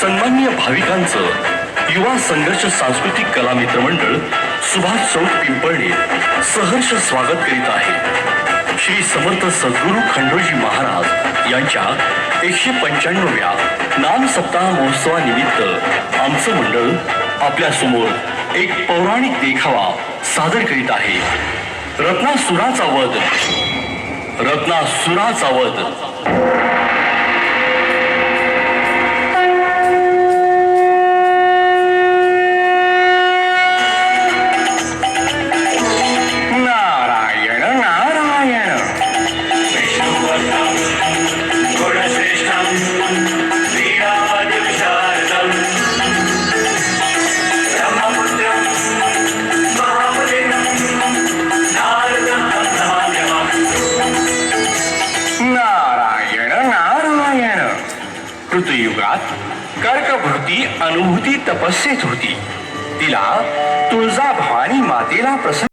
सन्मान्य भाविकांचं युवा संघर्ष सांस्कृतिक कला मित्र मंडळ सुभाष चौक पिंपळणे सहर्ष स्वागत करीत आहे. श्री समर्थ सद्गुरू खंडोजी महाराज यांच्या एकशे पंच्याण्णव्या नाम सप्ताह महोत्सवानिमित्त आमचं मंडळ आपल्यासमोर एक पौराणिक देखावा सादर करीत आहे. रत्नासुराचा वध. रत्नासुराचा वध. अनुभूती तपस्येत होती. तिला तुळजा भवानी मातेला प्रसन्न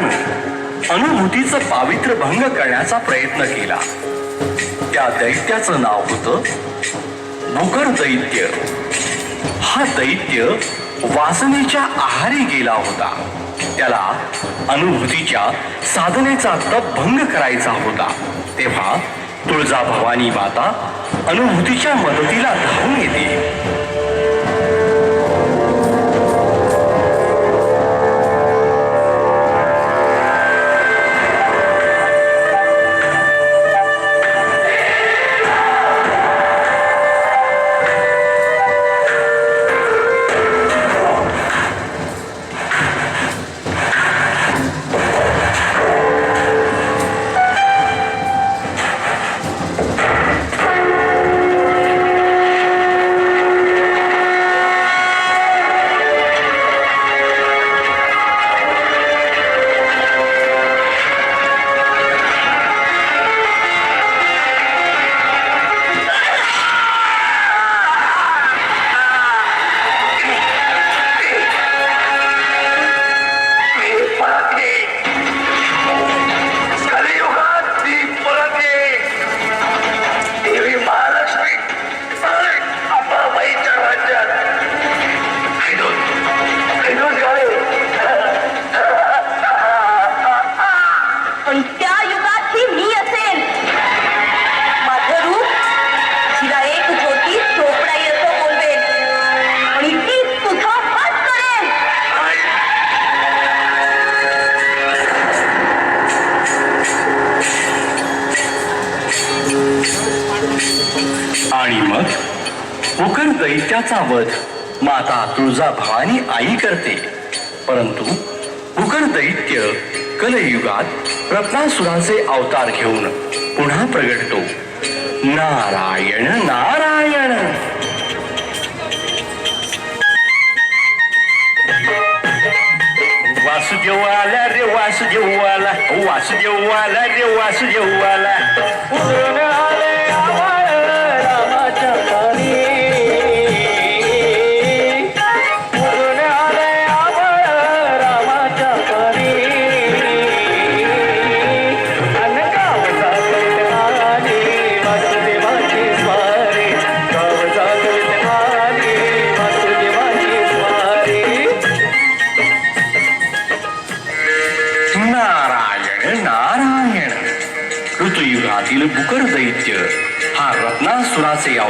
दैत्यानं अनुभूतीचं पावित्र्य भंग करण्याचा प्रयत्न केला. त्या दैत्याचं नाव होतं भुकर दैत्य. हा दैत्य वासनेच्या आहारी गेला होता. त्याला अनुभूतीच्या साधनेचा तप भंग करायचा होता. तेव्हा तुळजा भवानी माता अनुभूतीच्या मदतीला धावून येते. दैत्याचा वध माता तुळजा भवानी आई करते. परंतु उकर दैत्य कलयुगात रत्नासुराचे अवतार घेऊन पुन्हा प्रगटतो. नारायण नारायण. वासुदेव आला रे वासुदेव आला वासुदेव आला रे वासुदेव आला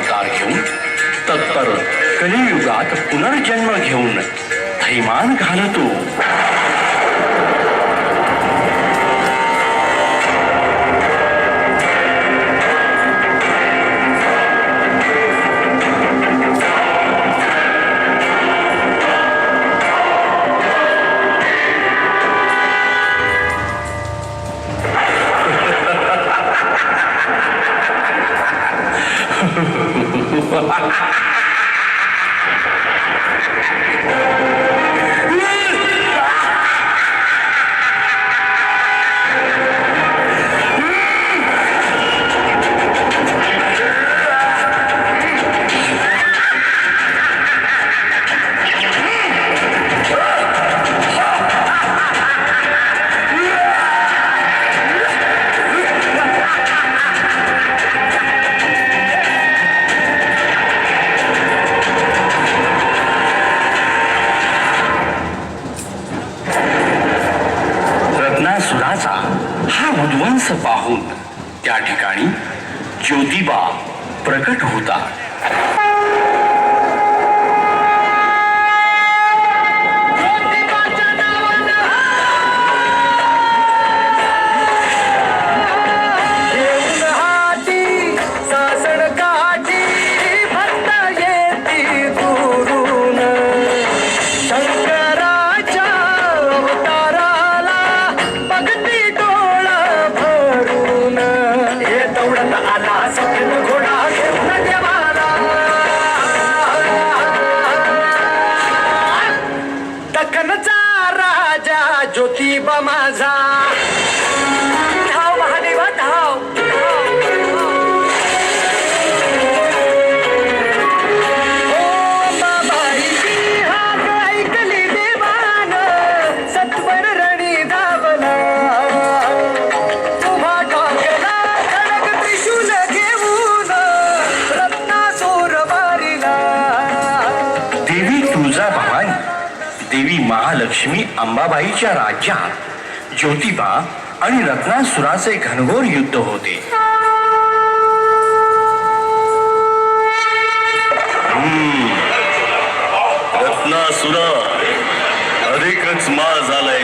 अवतार घेऊन तत्पर कलियुगात पुनर्जन्म घेऊन थैमान घालतो. रत्नासुराचा हा विध्वंस पाहून त्या ठिकाणी ज्योतिबा प्रकट होता. ज्योतिबा माझा. महालक्ष्मी अंबाबाईच्या राज्यात. ज्योतिबा आणि रत्नासुराचे घनघोर युद्ध होते. रत्नासुरा अधिकच माळ झालाय.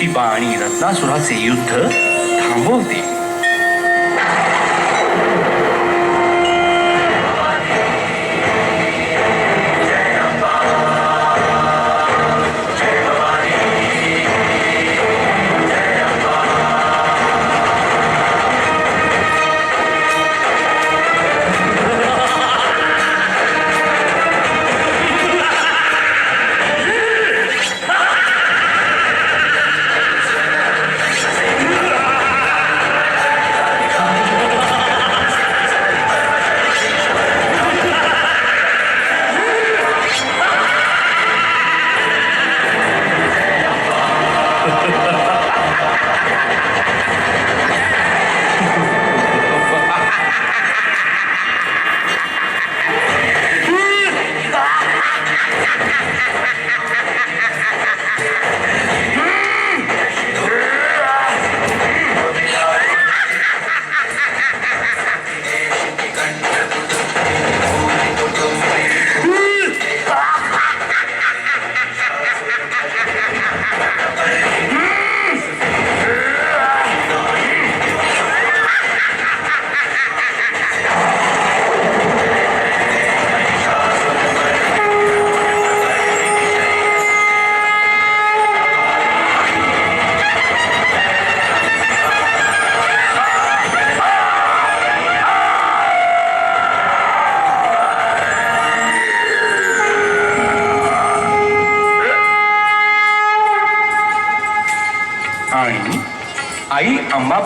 ज्योतिबा आणि रत्नासुराचे युद्ध थांबवते.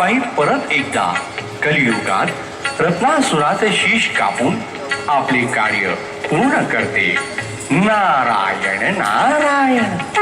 आई परत एकदा. कलियुगात रत्नासुराचे शीश कापून आपले कार्य पूर्ण करते. नारायण नारायण.